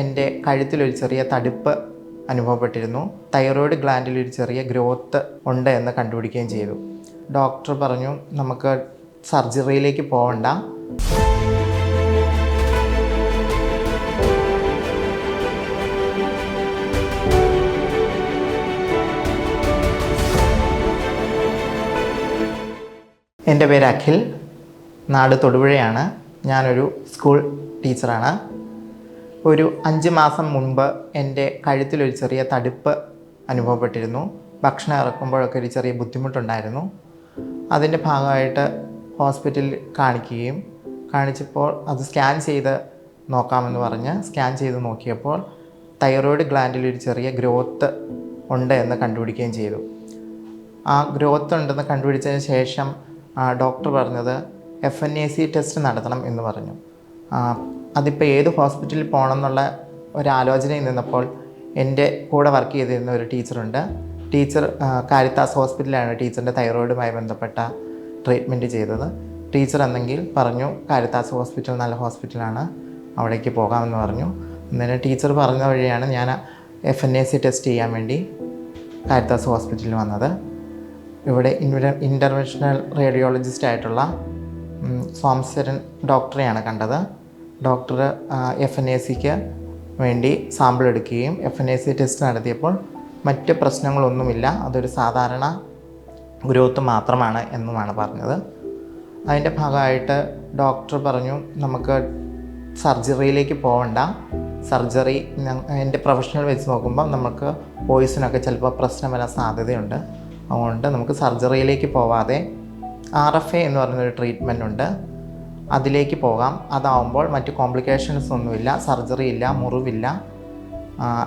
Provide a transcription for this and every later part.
എന്റെ കഴുത്തിലൊരു ചെറിയ തടിപ്പ് അനുഭവപ്പെട്ടിരുന്നു. തൈറോയ്ഡ് ഗ്ലാൻഡിൽ ഒരു ചെറിയ ഗ്രോത്ത് ഉണ്ട് എന്ന് കണ്ടുപിടിക്കുകയും ചെയ്തു. ഡോക്ടർ പറഞ്ഞു നമുക്ക് സർജറിയിലേക്ക് പോകണ്ട എന്റെ പേര് അഖിൽ. നാട് തൊടുപുഴയാണ്. ഞാനൊരു സ്കൂൾ ടീച്ചറാണ്. ഒരു അഞ്ച് മാസം മുൻപ് എന്റെ കഴുത്തിലൊരു ചെറിയ തടിപ്പ് അനുഭവപ്പെട്ടിരുന്നു. ഭക്ഷണം ഇറക്കുമ്പോഴൊക്കെ ഒരു ചെറിയ ബുദ്ധിമുട്ടുണ്ടായിരുന്നു. അതിന്റെ ഭാഗമായിട്ട് ഹോസ്പിറ്റലിൽ കാണിക്കുകയും കാണിച്ചപ്പോൾ അത് സ്കാൻ ചെയ്ത് നോക്കാമെന്ന് പറഞ്ഞ് സ്കാൻ ചെയ്ത് നോക്കിയപ്പോൾ തൈറോയ്ഡ് ഗ്ലാൻഡിൽ ഒരു ചെറിയ ഗ്രോത്ത് ഉണ്ട് എന്ന് കണ്ടുപിടിക്കുകയും ചെയ്തു. ആ ഗ്രോത്ത് ഉണ്ടെന്ന് കണ്ടുപിടിച്ചതിന് ശേഷം ഡോക്ടർ പറഞ്ഞത് F N A C test നടത്തണം എന്ന് പറഞ്ഞു. അതിപ്പോൾ ഏത് ഹോസ്പിറ്റലിൽ പോകണം എന്നുള്ള ഒരാലോചനയിൽ നിന്നപ്പോൾ എന്റെ കൂടെ വർക്ക് ചെയ്തിരുന്ന ഒരു ടീച്ചറുണ്ട്. ടീച്ചർ കാരിത്താസ് ഹോസ്പിറ്റലിലാണ് ടീച്ചറിന്റെ തൈറോയിഡുമായി ബന്ധപ്പെട്ട ട്രീറ്റ്മെന്റ് ചെയ്തത്. ടീച്ചർ എന്നെങ്കിൽ പറഞ്ഞു കാരിത്താസ് ഹോസ്പിറ്റൽ നല്ല ഹോസ്പിറ്റലാണ് അവിടേക്ക് പോകാമെന്ന് പറഞ്ഞു. അന്നേരം ടീച്ചർ പറഞ്ഞ വഴിയാണ് ഞാൻ F N A C test ചെയ്യാൻ വേണ്ടി കാരിത്താസ് ഹോസ്പിറ്റലിൽ വന്നത്. ഇവിടെ ഇൻവ ഇന്റർവെൻഷണൽ റേഡിയോളജിസ്റ്റ് ആയിട്ടുള്ള സോമശ്വരൻ ഡോക്ടറെയാണ് കണ്ടത്. ഡോക്ടർ എഫ് എൻ എ സിക്ക് വേണ്ടി സാമ്പിൾ എടുക്കുകയും F N A C test നടത്തിയപ്പോൾ മറ്റ് പ്രശ്നങ്ങളൊന്നുമില്ല. അതൊരു സാധാരണ ഗ്രോത്ത് മാത്രമാണ് എന്നുമാണ് പറഞ്ഞത്. അതിന്റെ ഭാഗമായിട്ട് ഡോക്ടർ പറഞ്ഞു നമുക്ക് സർജറിയിലേക്ക് പോകണ്ട സർജറി എന്റെ പ്രൊഫഷണൽ വെച്ച് നോക്കുമ്പോൾ നമുക്ക് പോയിസനൊക്കെ ചിലപ്പോൾ പ്രശ്നം വരാൻ സാധ്യതയുണ്ട്. അതുകൊണ്ട് നമുക്ക് സർജറിയിലേക്ക് പോവാതെ ആർ എഫ് എ എന്ന് പറയുന്നൊരു ട്രീറ്റ്മെന്റ് ഉണ്ട്. അതിലേക്ക് പോകാം. അതാവുമ്പോൾ മറ്റ് കോംപ്ലിക്കേഷൻസ് ഒന്നുമില്ല സർജറി ഇല്ല മുറിവില്ല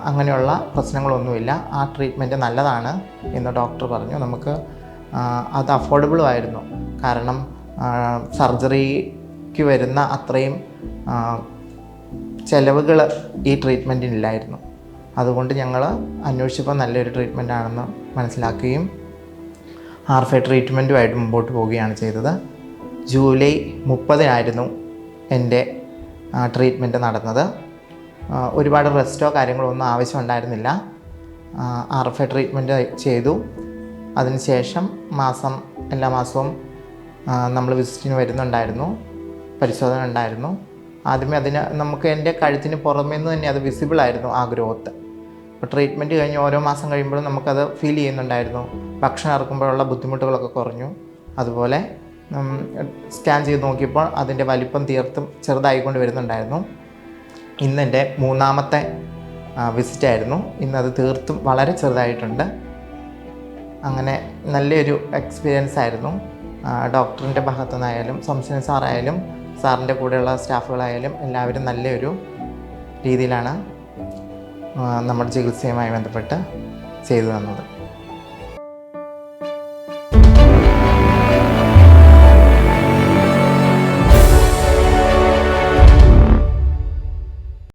അങ്ങനെയുള്ള പ്രശ്നങ്ങളൊന്നുമില്ല. ആ ട്രീറ്റ്മെന്റ് നല്ലതാണ് എന്ന് ഡോക്ടർ പറഞ്ഞു. നമുക്ക് അത് അഫോർഡബിളും ആയിരുന്നു. കാരണം സർജറിക്ക് വരുന്ന അത്രയും ചിലവുകൾ ഈ ട്രീറ്റ്മെന്റിനില്ലായിരുന്നു അതുകൊണ്ട് ഞങ്ങൾ അന്വേഷിച്ചപ്പോൾ നല്ലൊരു ട്രീറ്റ്മെന്റ് ആണെന്ന് മനസ്സിലാക്കുകയും ഹാർഫ് ട്രീറ്റ്മെന്റുമായിട്ട് മുമ്പോട്ട് പോവുകയാണ് ചെയ്തത്. ജൂലൈ മുപ്പതിനായിരുന്നു എന്റെ ട്രീറ്റ്മെന്റ് നടന്നത്. ഒരുപാട് റെസ്റ്റോ കാര്യങ്ങളോ ഒന്നും ആവശ്യമുണ്ടായിരുന്നില്ല. ആർ എഫ് എ ട്രീറ്റ്മെന്റ് ചെയ്തു. അതിനുശേഷം മാസം എല്ലാ മാസവും നമ്മൾ വിസിറ്റിന് വരുന്നുണ്ടായിരുന്നു. പരിശോധന ഉണ്ടായിരുന്നു. ആദ്യമേ അതിന് നമുക്ക് എന്റെ കഴുത്തിന് പുറമേ നിന്ന് തന്നെ അത് വിസിബിൾ ആയിരുന്നു ആ ഗ്രോത്ത് അപ്പോൾ ട്രീറ്റ്മെന്റ് കഴിഞ്ഞ് ഓരോ മാസം കഴിയുമ്പോഴും നമുക്കത് ഫീൽ ചെയ്യുന്നുണ്ടായിരുന്നു. ഭക്ഷണം ഇറക്കുമ്പോഴുള്ള ബുദ്ധിമുട്ടുകളൊക്കെ കുറഞ്ഞു. അതുപോലെ സ്കാൻ ചെയ്ത് നോക്കിയപ്പോൾ അതിന്റെ വലിപ്പം തീർത്തും ചെറുതായിക്കൊണ്ട് വരുന്നുണ്ടായിരുന്നു. ഇന്നെന്റെ മൂന്നാമത്തെ വിസിറ്റായിരുന്നു ഇന്നത് തീർത്തും വളരെ ചെറുതായിട്ടുണ്ട്. അങ്ങനെ നല്ലൊരു എക്സ്പീരിയൻസ് ആയിരുന്നു. ഡോക്ടറിന്റെ ഭാഗത്തു നിന്നായാലും സംശയ സാറായാലും സാറിന്റെ കൂടെയുള്ള സ്റ്റാഫുകളായാലും എല്ലാവരും നല്ലൊരു രീതിയിലാണ് നമ്മുടെ ചികിത്സയുമായി ബന്ധപ്പെട്ട് ചെയ്തു തന്നത്.